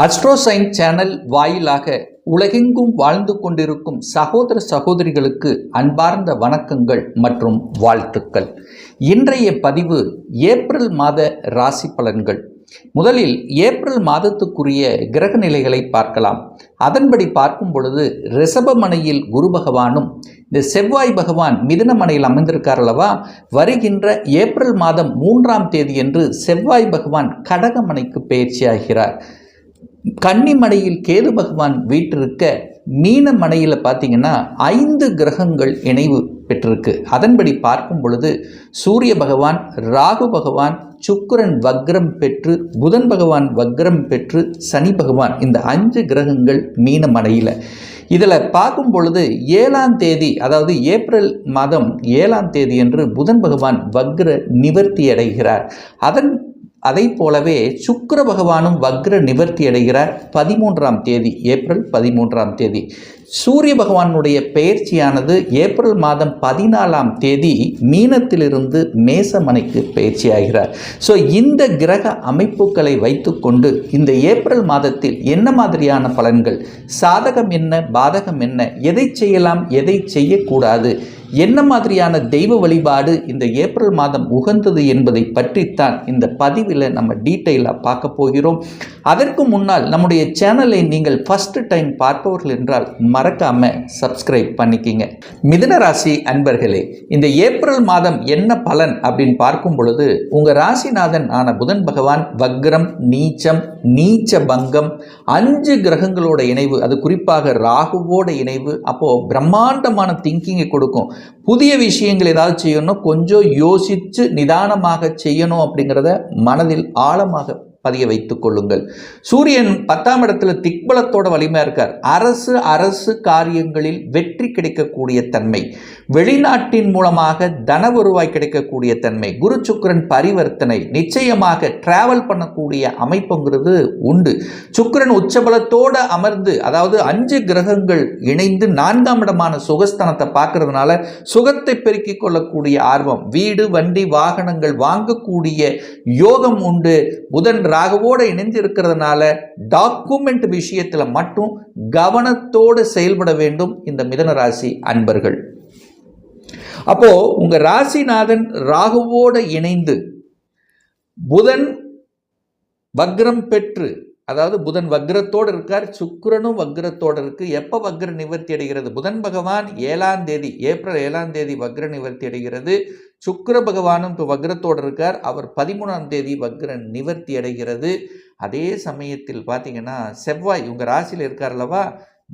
அஸ்ட்ரோசைன் channel வாயிலாக உலகெங்கும் வாழ்ந்து கொண்டிருக்கும் சகோதர சகோதரிகளுக்கு அன்பார்ந்த வணக்கங்கள் மற்றும் வாழ்த்துக்கள். இன்றைய பதிவு ஏப்ரல் மாத ராசி பலன்கள். முதலில் ஏப்ரல் மாதத்துக்குரிய கிரக நிலைகளை பார்க்கலாம். அதன்படி பார்க்கும் பொழுது ரிஷபமனையில் குரு பகவானும் இந்த செவ்வாய் பகவான் மிதனமனையில் அமைந்திருக்கார் அல்லவா? வருகின்ற ஏப்ரல் மாதம் மூன்றாம் தேதியன்று செவ்வாய் பகவான் கடகமனைக்கு பயிற்சியாகிறார். கன்னிமடையில் கேது பகவான் வீற்றிருக்க மீன மனையில் பார்த்தீங்கன்னா ஐந்து கிரகங்கள் இணைவு பெற்றிருக்கு. அதன்படி பார்க்கும் பொழுது சூரிய பகவான் ராகு பகவான் சுக்கரன் வக்ரம் பெற்று புதன் பகவான் வக்ரம் பெற்று சனி பகவான் இந்த அஞ்சு கிரகங்கள் மீன மனையில் இதில் பார்க்கும் பொழுது ஏழாம் தேதி அதாவது ஏப்ரல் மாதம் ஏழாம் தேதி என்று புதன் பகவான் வக்ர நிவர்த்தி அடைகிறார். அதன் அதை போலவே சுக்கர பகவானும் வக்ர நிவர்த்தி அடைகிறார் பதிமூன்றாம் தேதி ஏப்ரல் பதிமூன்றாம் தேதி. சூரிய பகவானுடைய பெயர்ச்சியானது ஏப்ரல் மாதம் பதினாலாம் தேதி மீனத்திலிருந்து மேசமனைக்கு பயிற்சியாகிறார் ஸோ இந்த கிரக அமைப்புகளை வைத்துக்கொண்டு இந்த ஏப்ரல் மாதத்தில் என்ன மாதிரியான பலன்கள்? சாதகம் என்ன? பாதகம் என்ன? எதை செய்யலாம்? எதை செய்யக்கூடாது? என்ன மாதிரியான தெய்வ வழிபாடு இந்த ஏப்ரல் மாதம் உகந்தது என்பதை பற்றித்தான் இந்த பதிவில் நம்ம டீட்டெயிலாக பார்க்க போகிறோம். அதற்கு முன்னால் நம்முடைய சேனலை நீங்கள் ஃபஸ்ட்டு டைம் பார்ப்பவர்கள் என்றால் மறக்காமல் சப்ஸ்கிரைப் பண்ணிக்கிங்க. மிதுன ராசி அன்பர்களே இந்த ஏப்ரல் மாதம் என்ன பலன் அப்படின்னு பார்க்கும் பொழுது உங்கள் ராசிநாதன் ஆன புதன் பகவான் வக்ரம் நீச்சம் நீச்ச பங்கம் அஞ்சு கிரகங்களோட இணைவு அது குறிப்பாக ராகுவோட இணைவு அப்போது பிரம்மாண்டமான திங்கிங்கை கொடுக்கும். புதிய விஷயங்கள் ஏதாவது செய்யணும் கொஞ்சம் யோசித்து நிதானமாக செய்யணும் அப்படிங்கிறத மனதில் ஆழமாக பதிய வைத்துக் கொள்ளுங்கள். சூரியன் பத்தாம் இடத்துல திக்பலத்தோட வலிமையாக இருக்கார். அரசு அரசு காரியங்களில் வெற்றி கிடைக்கக்கூடிய தன்மை. வெளிநாட்டின் மூலமாக தன வருவாய் கிடைக்கக்கூடிய தன்மை. குரு சுக்கரன் பரிவர்த்தனை. நிச்சயமாக டிராவல் பண்ணக்கூடிய அமைப்புங்கிறது உண்டு. சுக்கரன் உச்சபலத்தோடு அமர்ந்து அதாவது அஞ்சு கிரகங்கள் இணைந்து நான்காம் இடமான சுகஸ்தானத்தை பார்க்கறதுனால சுகத்தை பெருக்கிக் கொள்ளக்கூடிய ஆர்வம். வீடு வண்டி வாகனங்கள் வாங்கக்கூடிய யோகம் உண்டு. புதன் ராகுவோடு இணைந்து இருக்கிறதுனால டாக்குமெண்ட் விஷயத்தில் மட்டும் கவனத்தோடு செயல்பட வேண்டும் இந்த மிதன ராசி அன்பர்கள். அப்போ உங்க ராசிநாதன் ராகுவோடு இணைந்து புதன் வக்ரம் பெற்று அதாவது புதன் வக்ரத்தோடு இருக்கார் சுக்கரனும் வக்ரத்தோடு இருக்கு. எப்போ வக்ர நிவர்த்தி அடைகிறது? புதன் பகவான் ஏழாம் தேதி ஏப்ரல் ஏழாம் தேதி வக்ர நிவர்த்தி அடைகிறது. சுக்கர பகவானும் இப்போ வக்ரத்தோடு இருக்கார். அவர் பதிமூணாம் தேதி வக்ரன் நிவர்த்தி அடைகிறது. அதே சமயத்தில் பார்த்தீங்கன்னா செவ்வாய் உங்கள் ராசியில் இருக்கார் அல்லவா?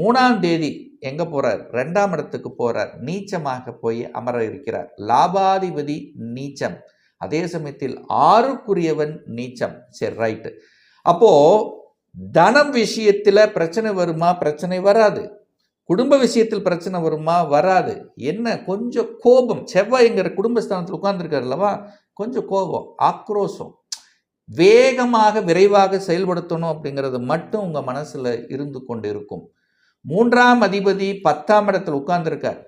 மூணாம் தேதி எங்கே போகிறார் ரெண்டாம் இடத்துக்கு போகிறார் நீச்சமாக போய் அமர இருக்கிறார். லாபாதிபதி நீச்சம். அதே சமயத்தில் ஆறுக்குரியவன் நீச்சம். சரி ரைட்டு அப்போது தனம் விஷயத்தில் பிரச்சனை வருமா? பிரச்சனை வராது. குடும்ப விஷயத்தில் பிரச்சனை வருமா? வராது. என்ன? கொஞ்சம் கோபம். செவ்வாய்ங்கிற குடும்பஸ்தானத்தில் உட்கார்ந்துருக்கார் அல்லவா? கொஞ்சம் கோபம் ஆக்ரோஷம். வேகமாக விரைவாக செயல்படுத்தணும் அப்படிங்கிறது மட்டும் உங்கள் மனசில் இருந்து கொண்டு இருக்கும் மூன்றாம் அதிபதி பத்தாம் இடத்தில் உட்கார்ந்துருக்கார்.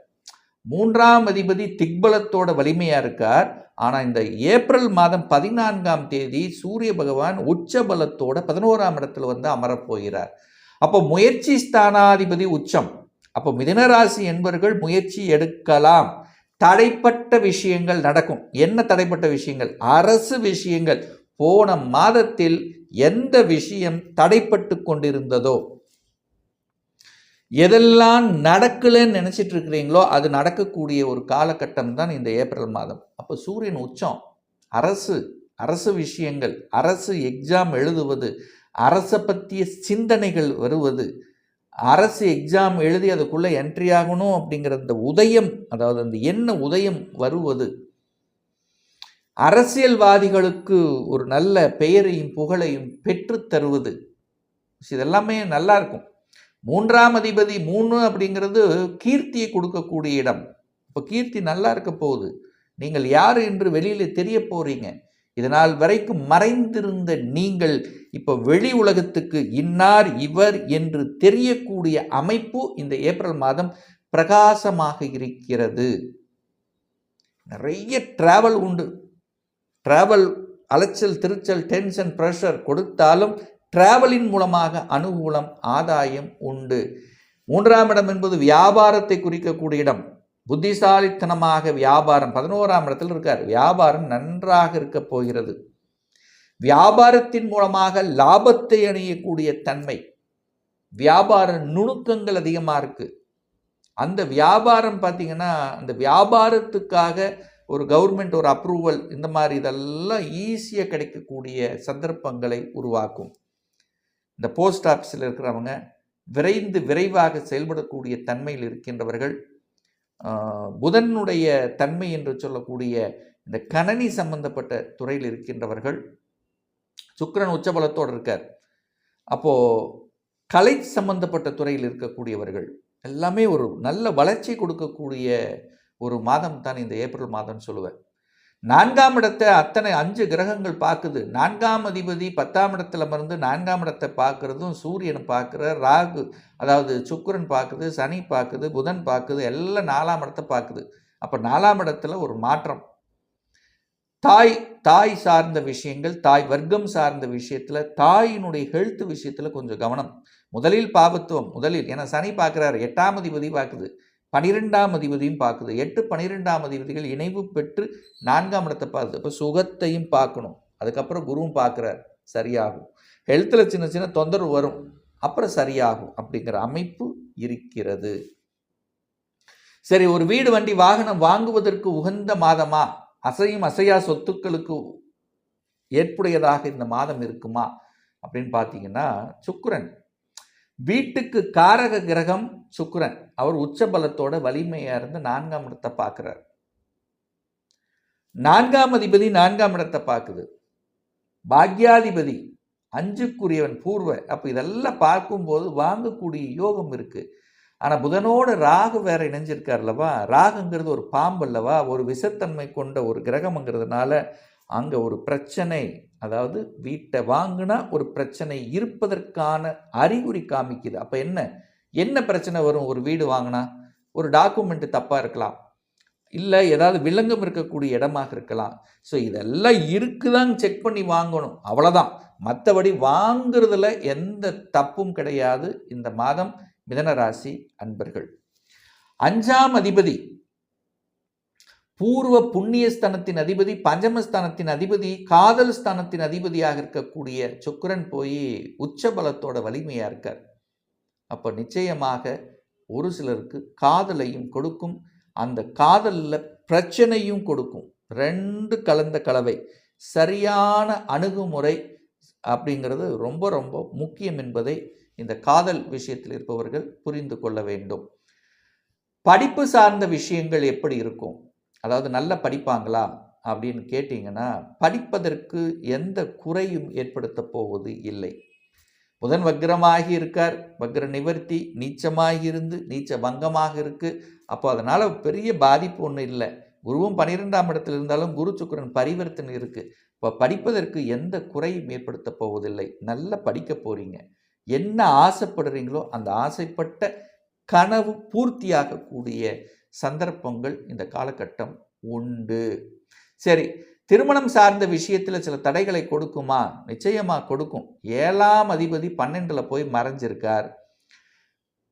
மூன்றாம் அதிபதி திக்பலத்தோட வலிமையாக இருக்கார். ஆனால் இந்த ஏப்ரல் மாதம் பதினான்காம் தேதி சூரிய பகவான் உச்ச பலத்தோட பதினோராம் இடத்துல வந்து அமரப்போகிறார் அப்போ முயற்சி ஸ்தானாதிபதி உச்சம். அப்போ மிதனராசி என்பவர்கள் முயற்சி எடுக்கலாம். தடைப்பட்ட விஷயங்கள் நடக்கும். என்ன தடைப்பட்ட விஷயங்கள்? அரசு விஷயங்கள். போன மாதத்தில் எந்த விஷயம் தடைப்பட்டு கொண்டிருந்ததோ? எதெல்லாம் நடக்கலைன்னு நினச்சிட்டு இருக்கிறீங்களோ அது நடக்கக்கூடிய ஒரு காலகட்டம் தான் இந்த ஏப்ரல் மாதம். அப்போ சூரியன் உச்சம். அரசு அரசு விஷயங்கள். அரசு எக்ஸாம் எழுதுவது. அரசை பற்றிய சிந்தனைகள் வருவது. அரசு எக்ஸாம் எழுதி அதுக்குள்ளே என்ட்ரி ஆகணும் அப்படிங்கிற அந்த உதயம் அதாவது அந்த என்ன உதயம் வருவது அரசியல்வாதிகளுக்கு ஒரு நல்ல பெயரையும் புகழையும் பெற்று தருவது. இதெல்லாமே நல்லா இருக்கும். மூன்றாம் அதிபதி மூணு அப்படிங்கிறது கீர்த்தியை கொடுக்கக்கூடிய இடம். இப்போ கீர்த்தி நல்லா இருக்க போகுது. நீங்கள் யார் என்று வெளியில் தெரிய போகிறீங்க இதனால் வரைக்கும் மறைந்திருந்த நீங்கள் இப்போ வெளி உலகத்துக்கு இன்னார் இவர் என்று தெரியக்கூடிய அமைப்பு இந்த ஏப்ரல் மாதம் பிரகாசமாக இருக்கிறது. நிறைய டிராவல் உண்டு. டிராவல் அலைச்சல் திருச்சல் டென்ஷன் ப்ரெஷர் கொடுத்தாலும் டிராவலின் மூலமாக அனுகூலம் ஆதாயம் உண்டு. மூன்றாம் இடம் என்பது வியாபாரத்தை குறிக்கக்கூடிய இடம். புத்திசாலித்தனமாக வியாபாரம் பதினோராம் இடத்தில் இருக்கார். வியாபாரம் நன்றாக இருக்கப் போகிறது. வியாபாரத்தின் மூலமாக லாபத்தை அணியக்கூடிய தன்மை வியாபார நுணுக்கங்கள் அதிகமாக இருக்குது அந்த வியாபாரம் பார்த்தீங்கன்னா அந்த வியாபாரத்துக்காக ஒரு கவர்மெண்ட் ஒரு அப்ரூவல் இந்த மாதிரி இதெல்லாம் ஈஸியாக கிடைக்கக்கூடிய சந்தர்ப்பங்களை உருவாக்கும். இந்த போஸ்ட் ஆஃபீஸில் இருக்கிறவங்க விரைந்து விரைவாக செயல்படக்கூடிய தன்மையில் இருக்கின்றவர்கள். புதனுடைய தன்மை என்று சொல்லக்கூடிய இந்த கணனி சம்பந்தப்பட்ட துறையில் இருக்கின்றவர்கள் சுக்கரன் உச்சபலத்தோடு இருக்கார். அப்போது கலை சம்பந்தப்பட்ட துறையில் இருக்கக்கூடியவர்கள் எல்லாமே ஒரு நல்ல வளர்ச்சி கொடுக்கக்கூடிய ஒரு மாதம் தான் இந்த ஏப்ரல் மாதம்னு சொல்லுவேன். நான்காம் இடத்தை அத்தனை அஞ்சு கிரகங்கள் பார்க்குது. நான்காம் அதிபதி பத்தாம் இடத்துல மருந்து நான்காம் இடத்தை பார்க்குறதும் சூரியன் பார்க்குற ராகு அதாவது சுக்கரன் பார்க்குது சனி பார்க்குது புதன் பார்க்குது எல்லாம் நாலாம் இடத்தை பார்க்குது. அப்போ நாலாம் இடத்துல ஒரு மாற்றம். தாய் தாய் சார்ந்த விஷயங்கள் தாய் வர்க்கம் சார்ந்த விஷயத்தில் தாயினுடைய ஹெல்த் விஷயத்தில் கொஞ்சம் கவனம். முதலில் பாபத்துவம் முதலில் ஏன்னா சனி பார்க்குறாரு எட்டாம் அதிபதி பார்க்குது. பனிரெண்டாம் அதிபதியும் பார்க்குது. எட்டு பனிரெண்டாம் அதிபதிகள் இணைவு பெற்று நான்காம் இடத்தை பார்க்குது. இப்போ சுகத்தையும் பார்க்கணும். அதுக்கப்புறம் குருவும் பார்க்குறார். சரியாகும். ஹெல்த்தில் சின்ன சின்ன தொந்தரவு வரும். அப்புறம் சரியாகும் அப்படிங்கிற அமைப்பு இருக்கிறது. சரி ஒரு வீடு வண்டி வாகனம் வாங்குவதற்கு உகந்த மாதமா? அசையும் அசையா சொத்துக்களுக்கு ஏற்புடையதாக இந்த மாதம் இருக்குமா? அப்படின்னு பார்த்தீங்கன்னா சுக்கரன் வீட்டுக்கு காரக கிரகம் சுக்கரன் அவர் உச்ச பலத்தோட வலிமையாக இருந்து நான்காம் இடத்தை பார்க்குறார். நான்காம் அதிபதி நான்காம் இடத்தை பார்க்குது. பாக்யாதிபதி அஞ்சுக்குரியவன் பூர்வ. அப்போ இதெல்லாம் பார்க்கும்போது வாங்கக்கூடிய யோகம் இருக்குது ஆனால் புதனோட ராகு வேற இணைஞ்சிருக்கார் அல்லவா? ராகுங்கிறது ஒரு பாம்பு அல்லவா? ஒரு விஷத்தன்மை கொண்ட ஒரு கிரகம்ங்கிறதுனால அங்கே ஒரு பிரச்சனை அதாவது வீட்டை வாங்கினா ஒரு பிரச்சனை இருப்பதற்கான அறிகுறி காமிக்குது. அப்போ என்ன? என்ன பிரச்சனை வரும்? ஒரு வீடு வாங்கினா ஒரு டாக்குமெண்ட் தப்பாக இருக்கலாம். இல்லை ஏதாவது வில்லங்கம் இருக்கக்கூடிய இடமாக இருக்கலாம். ஸோ இதெல்லாம் இருக்குதான்னு செக் பண்ணி வாங்கணும். அவ்வளோதான் மற்றபடி வாங்குறதுல எந்த தப்பும் கிடையாது. இந்த மாதம் மிதனராசி அன்பர்கள். அஞ்சாம் அதிபதி. பூர்வ புண்ணியஸ்தானத்தின் அதிபதி பஞ்சமஸ்தானத்தின் அதிபதி காதல் ஸ்தானத்தின் அதிபதியாக இருக்கக்கூடிய சுக்கரன் போய் உச்சபலத்தோட வலிமையாக இருக்கார். அப்போ நிச்சயமாக ஒரு சிலருக்கு காதலையும் கொடுக்கும். அந்த காதலில் பிரச்சனையும் கொடுக்கும். ரெண்டு கலந்த கலவை. சரியான அணுகுமுறை அப்படிங்கிறது ரொம்ப ரொம்ப முக்கியம் என்பதை இந்த காதல் விஷயத்தில் இருப்பவர்கள் புரிந்து கொள்ள வேண்டும். படிப்பு சார்ந்த விஷயங்கள் எப்படி இருக்கும்? அதாவது நல்ல படிப்பாங்களா அப்படின்னு கேட்டிங்கன்னா படிப்பதற்கு எந்த குறையும் ஏற்படுத்த போவது இல்லை. புதன் வக்ரமாகி இருக்கார். வக்ர நிவர்த்தி நீச்சமாகி இருந்து நீச்ச பங்கமாக இருக்கு. அப்போ அதனால் பெரிய பாதிப்பு ஒன்றும் இல்லை. குருவும் பன்னிரெண்டாம் இடத்தில் இருந்தாலும் குரு சுக்கரன் பரிவர்த்தனை இருக்குது இப்போ படிப்பதற்கு எந்த குறையும் ஏற்படுத்த போவதில்லை. நல்லா படிக்க போகிறீங்க என்ன ஆசைப்படுறீங்களோ அந்த ஆசைப்பட்ட கனவு பூர்த்தியாகக்கூடிய சந்தர்ப்பங்கள் இந்த காலகட்டம் உண்டு. சரி திருமணம் சார்ந்த விஷயத்தில் சில தடைகளை கொடுக்குமா? நிச்சயமாக கொடுக்கும். ஏழாம் அதிபதி பன்னெண்டில் போய் மறைஞ்சிருக்கார்.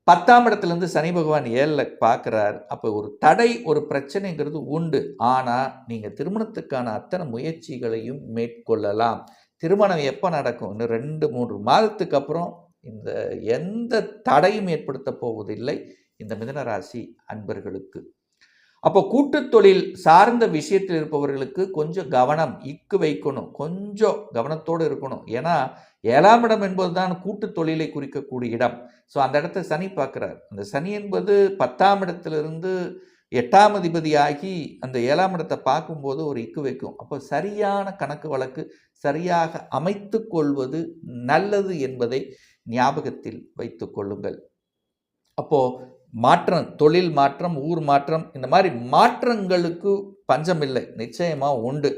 பத்தாம் இடத்துலேருந்து சனி பகவான் ஏழில் பார்க்குறார் அப்போ ஒரு தடை ஒரு பிரச்சனைங்கிறது உண்டு. ஆனால் நீங்கள் திருமணத்துக்கான அத்தனை முயற்சிகளையும் மேற்கொள்ளலாம். திருமணம் எப்போ நடக்கும்? இன்னும் ரெண்டு மூன்று மாதத்துக்கு அப்புறம். இந்த எந்த தடையும் ஏற்படுத்த போவதில்லை. இந்த மிதனராசி அன்பர்களுக்கு. அப்போ கூட்டுத்தொழில் சார்ந்த விஷயத்தில் இருப்பவர்களுக்கு கொஞ்சம் கவனம் இக்கு வைக்கணும். கொஞ்சம் கவனத்தோடு இருக்கணும். ஏன்னா ஏழாம் இடம் என்பது தான் கூட்டுத் தொழிலை குறிக்கக்கூடிய இடம். ஸோ அந்த இடத்த சனி பார்க்குறார். அந்த சனி என்பது பத்தாம் இடத்திலிருந்து எட்டாம் அதிபதியாகி அந்த ஏழாம் இடத்தை பார்க்கும்போது ஒரு இக்கு வைக்கும். அப்போ சரியான கணக்கு வழக்கு சரியாக அமைத்து கொள்வது நல்லது என்பதை ஞாபகத்தில் வைத்து கொள்ளுங்கள். அப்போது மாற்றம் தொழில் மாற்றம் ஊர் மாற்றம் இந்த மாதிரி மாற்றங்களுக்கு பஞ்சம் இல்லை நிச்சயமாக உண்டு.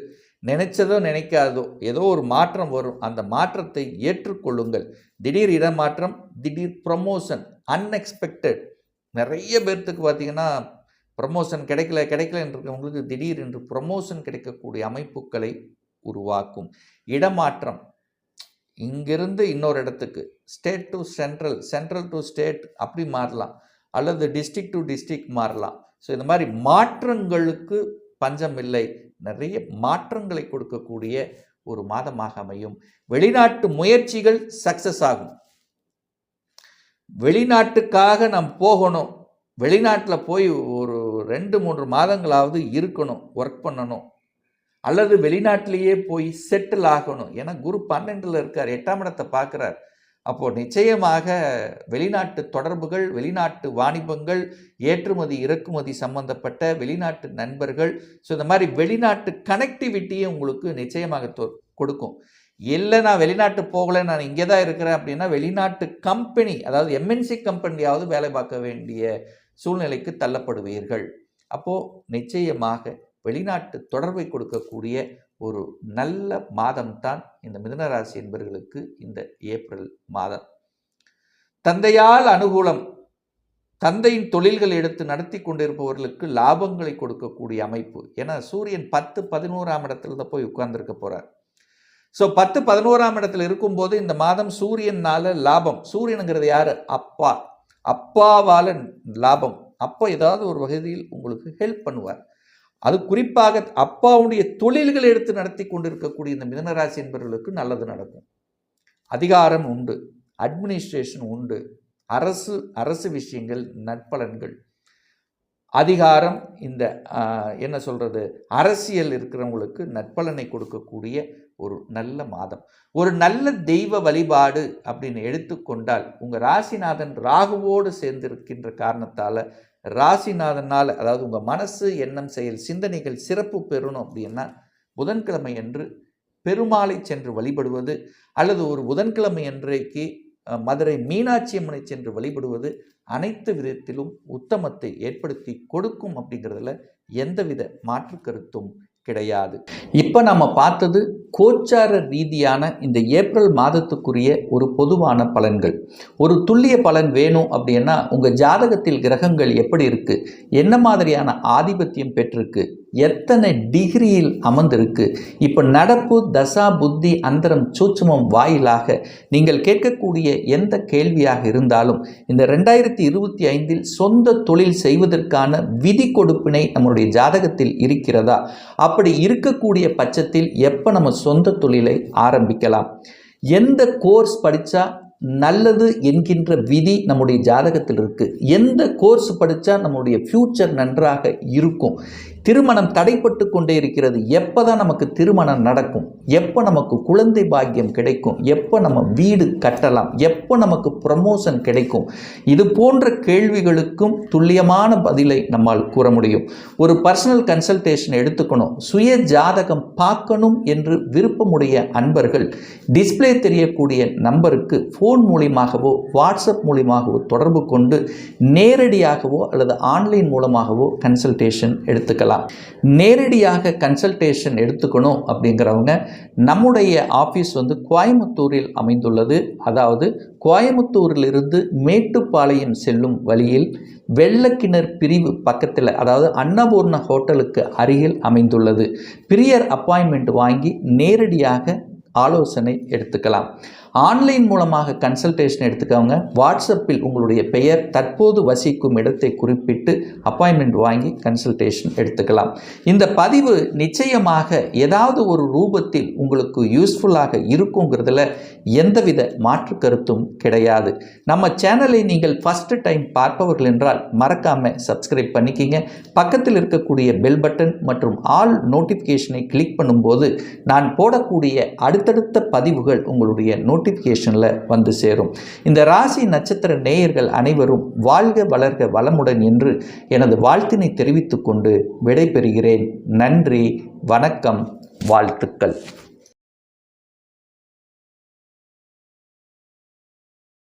நினைச்சதோ நினைக்காதோ ஏதோ ஒரு மாற்றம் வரும். அந்த மாற்றத்தை ஏற்றுக்கொள்ளுங்கள். திடீர் இடமாற்றம் திடீர் ப்ரமோஷன் அன்எக்ஸ்பெக்டட் நிறைய பேர்த்துக்கு பார்த்தீங்கன்னா ப்ரமோஷன் கிடைக்கல கிடைக்கல இருக்கிறவங்களுக்கு திடீர் என்று ப்ரமோஷன் கிடைக்கக்கூடிய அமைப்புகளை உருவாக்கும். இடமாற்றம். இங்கிருந்து இன்னொரு இடத்துக்கு. State to central central to state அப்படி மாறலாம். அல்லது டிஸ்ட்ரிக்ட் டு டிஸ்ட்ரிக்ட் மாறலாம். ஸோ இந்த மாதிரி மாற்றங்களுக்கு பஞ்சம் இல்லை நிறைய மாற்றங்களை கொடுக்கக்கூடிய ஒரு மாதமாக அமையும். வெளிநாட்டு முயற்சிகள் சக்சஸ் ஆகும். வெளிநாட்டுக்காக நாம் போகணும். வெளிநாட்டில் போய் ஒரு ரெண்டு மூன்று மாதங்களாவது இருக்கணும் ஒர்க் பண்ணணும். அல்லது வெளிநாட்டிலேயே போய் செட்டில் ஆகணும். ஏன்னா குரு பன்னெண்டில் இருக்கார் எட்டாம் இடத்தை பார்க்குறார். அப்போது நிச்சயமாக வெளிநாட்டு தொடர்புகள் வெளிநாட்டு வாணிபங்கள் ஏற்றுமதி இறக்குமதி சம்பந்தப்பட்ட வெளிநாட்டு நண்பர்கள் ஸோ இந்த மாதிரி வெளிநாட்டு கனெக்டிவிட்டியை உங்களுக்கு நிச்சயமாக தொ- கொடுக்கும். இல்லை நான் வெளிநாட்டு போகலை நான் இங்கே தான் இருக்கிறேன் அப்படின்னா வெளிநாட்டு கம்பெனி அதாவது எம்என்சி கம்பெனியாவது வேலை பார்க்க வேண்டிய சூழ்நிலைக்கு தள்ளப்படுவீர்கள். அப்போது நிச்சயமாக வெளிநாட்டு தொடர்பை கொடுக்கக்கூடிய ஒரு நல்ல மாதம்தான் இந்த மிதனராசி என்பவர்களுக்கு இந்த ஏப்ரல் மாதம். தந்தையால் அனுகூலம் தந்தையின் தொழில்கள் எடுத்து நடத்தி கொண்டிருப்பவர்களுக்கு லாபங்களை கொடுக்கக்கூடிய அமைப்பு. ஏன்னா சூரியன் பத்து பதினோராம் இடத்துல தான் போய் உட்கார்ந்துருக்க போகிறார் ஸோ பத்து பதினோராம் இடத்துல இருக்கும்போது இந்த மாதம் சூரியனால் லாபம். சூரியனுங்கிறது யார்? அப்பா. அப்பாவால் லாபம். அப்போ ஏதாவது ஒரு வகையில் உங்களுக்கு ஹெல்ப் பண்ணுவார். அது குறிப்பாக அப்பாவுடைய தொழில்களை எடுத்து நடத்தி கொண்டிருக்கக்கூடிய இந்த மிதனராசி என்பவர்களுக்கு நல்லது நடக்கும். அதிகாரம் உண்டு அட்மினிஸ்ட்ரேஷன் உண்டு அரசு அரசு விஷயங்கள் நற்பலன்கள். அதிகாரம் இந்த என்ன சொல்கிறது அரசியல் இருக்கிறவங்களுக்கு நற்பலனை கொடுக்கக்கூடிய ஒரு நல்ல மாதம். ஒரு நல்ல தெய்வ வழிபாடு அப்படின்னு எடுத்துக்கொண்டால் உங்கள் ராசிநாதன் ராகுவோடு சேர்ந்திருக்கின்ற காரணத்தால் ராசிநாதனால் அதாவது உங்கள் மனசு எண்ணம் செயல் சிந்தனைகள் சிறப்பு பெறணும் அப்படின்னா புதன்கிழமை அன்று பெருமாளை சென்று வழிபடுவது அல்லது ஒரு புதன்கிழமை அன்றைக்கு மதுரை மீனாட்சி அம்மனை சென்று வழிபடுவது அனைத்து விதத்திலும் உத்தமத்தை ஏற்படுத்தி கொடுக்கும் அப்படிங்கிறதுல எந்தவித மாற்று கருத்தும் கிடையாது. இப்போ நம்ம பார்த்தது கோச்சார ரீதியான இந்த ஏப்ரல் மாதத்துக்குரிய ஒரு பொதுவான பலன்கள். ஒரு துல்லிய பலன் வேணும் அப்படின்னா உங்கள் ஜாதகத்தில் கிரகங்கள் எப்படி இருக்குது என்ன மாதிரியான ஆதிபத்தியம் பெற்றிருக்கு? எத்தனை டிகிரியில் அமர்ந்திருக்கு? இப்போ நடப்பு தசா புத்தி அந்தரம் சூட்சமம் வாயிலாக நீங்கள் கேட்கக்கூடிய எந்த கேள்வியாக இருந்தாலும் இந்த ரெண்டாயிரத்தி இருபத்தி ஐந்தில் சொந்த தொழில் செய்வதற்கான விதி கொடுப்பினை நம்மளுடைய ஜாதகத்தில் இருக்கிறதா? அப்படி இருக்கக்கூடிய பட்சத்தில் எப்போ நம்ம சொந்த தொழிலை ஆரம்பிக்கலாம். எந்த கோர்ஸ் படித்தா நல்லது என்கின்ற விதி நம்முடைய ஜாதகத்தில் இருக்குது எந்த கோர்ஸ் படித்தா நம்முடைய ஃப்யூச்சர் நன்றாக இருக்கும். திருமணம் தடைப்பட்டு கொண்டே இருக்கிறது. எப்போ தான் நமக்கு திருமணம் நடக்கும்? எப்போ நமக்கு குழந்தை பாக்கியம் கிடைக்கும்? எப்போ நம்ம வீடு கட்டலாம்? எப்போ நமக்கு ப்ரமோஷன் கிடைக்கும்? இது போன்ற கேள்விகளுக்கும் துல்லியமான பதிலை நம்மால் கூற முடியும். ஒரு பர்சனல் கன்சல்டேஷன் எடுத்துக்கணும். சுய ஜாதகம் பார்க்கணும் என்று விருப்பமுடைய அன்பர்கள் டிஸ்ப்ளே தெரியக்கூடிய நம்பருக்கு ஃபோன் மூலியமாகவோ வாட்ஸ்அப் மூலியமாகவோ தொடர்பு கொண்டு நேரடியாகவோ அல்லது ஆன்லைன் மூலமாகவோ கன்சல்டேஷன் எடுத்துக்கலாம். நேரடியாக கன்சல்டேஷன் எடுத்துக்கணும் அப்படிங்கிறவங்க நம்முடைய ஆஃபீஸ் வந்து கோயம்புத்தூரில் அமைந்துள்ளது. அதாவது கோயம்புத்தூரிலிருந்து மேட்டுப்பாளையம் செல்லும் வழியில் வெள்ளக்கிணர் பிரிவு பக்கத்தில் அதாவது அன்னபூர்ண ஹோட்டலுக்கு அருகில் அமைந்துள்ளது. பிரியர் அப்பாயின்மெண்ட் வாங்கி நேரடியாக ஆலோசனை எடுத்துக்கலாம். ஆன்லைன் மூலமாக கன்சல்டேஷன் எடுத்துக்கவங்க வாட்ஸ்அப்பில் உங்களுடைய பெயர் தற்போது வசிக்கும் இடத்தை குறிப்பிட்டு அப்பாயின்மெண்ட் வாங்கி கன்சல்டேஷன் எடுத்துக்கலாம். இந்த பதிவு நிச்சயமாக ஏதாவது ஒரு ரூபத்தில் உங்களுக்கு யூஸ்ஃபுல்லாக இருக்குங்கிறதுல எந்தவித மாற்று கருத்தும் கிடையாது. நம்ம சேனலை நீங்கள் ஃபஸ்ட்டு டைம் பார்ப்பவர்கள் என்றால் மறக்காமல் சப்ஸ்கிரைப் பண்ணிக்கிங்க. பக்கத்தில் இருக்கக்கூடிய பெல் பட்டன் மற்றும் ஆல் நோட்டிஃபிகேஷனை கிளிக் பண்ணும்போது நான் போடக்கூடிய அடுத்தடுத்த பதிவுகள் உங்களுடைய நோட்டிஃபிகேஷனில் வந்து சேரும். இந்த ராசி நட்சத்திர நேயர்கள் அனைவரும் வாழ்க வளர்க வளமுடன் என்று எனது வாழ்த்தினை தெரிவித்துக்கொண்டு விடைபெறுகிறேன். நன்றி வணக்கம் வாழ்த்துக்கள்.